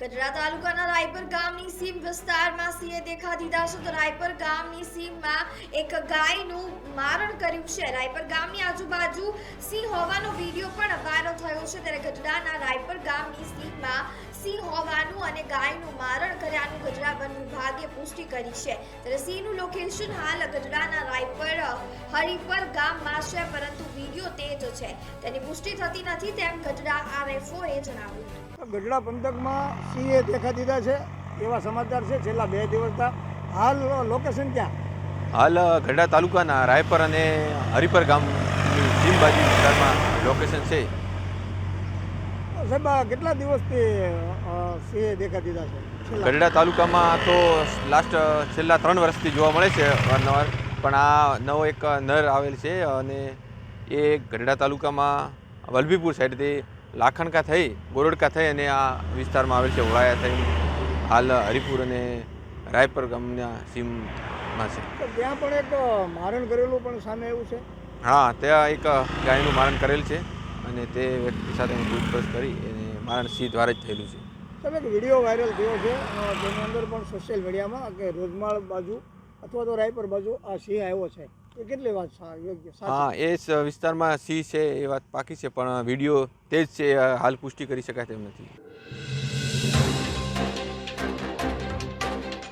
ગઢડા તાલુકાના રાયપર ગામની સીમ વિસ્તારમાં સિંહે દેખા દીધા છે તો રાયપર ગામની સીમમાં એક ગાયનું મારણ કર્યું છે. રાયપર ગામની આજુબાજુ સિંહ હોવાનો વીડિયો પણ વાયરલ થયો છે. ત્યારે ગઢડાના રાયપર ગામની સીમમાં સિંહ હોવાનું અને ગાયનું મારણ કર્યાનું ગઢડા વન વિભાગે પુષ્ટિ કરી છે. ત્યારે સિંહનું લોકેશન હાલ ગઢડાના રાયપર, હરિપર ગામમાં છે, પરંતુ વીડિયો તેજ છે. તેની પુષ્ટિ થતી નથી તેમ ગઢડા આરએફઓએ જણાવ્યું. ગઢડા પંથકમાં સિંહે દેખા દીધા છે એવા સમાચાર છે. છેલ્લા બે દિવસના હાલ લોકેશન ક્યાં? હાલ ગઢડા તાલુકાના રાયપર અને હરિપર ગામની સીમબાજી વિસ્તારમાં લોકેશન છે. સાહેબ કેટલા દિવસથી સિંહે દેખા દીધા છે? ગઢડા તાલુકામાં તો લાસ્ટ છેલ્લા ત્રણ વર્ષથી જોવા મળે છે અવારનવાર પણ આ નવો એક નર આવેલ છે અને એ ગઢડા તાલુકામાં વલભીપુર સાઈડથી લાખણકા થઈ ગોરડકા થઈ અને આ વિસ્તારમાં આવેલ છે ઓળાયા થઈ. હાલ હરિપુર અને રાયપર ગામના સીમમાં છે. ત્યાં પણ એક મારણ કરેલું પણ સામે એવું છે? હા ત્યાં એક ગાયનું મારણ કરેલ છે અને તે વ્યક્તિ સાથે હું પૂછપરછ કરી અને મારણ સિંહ દ્વારા જ થયેલું છે. તમે એક વીડિયો વાયરલ થયો છે તેની અંદર પણ સોશિયલ મીડિયામાં કે રોજમાળ બાજુ અથવા તો રાયપર બાજુ આ સિંહ આવ્યો છે. એ કેટલી વાત યોગ્ય હા, એ વિસ્તારમાં સિંહ છે એ વાત પાકી છે, પણ વીડિયો તે જ છે, હાલ પુષ્ટિ કરી શકાય તેમ નથી.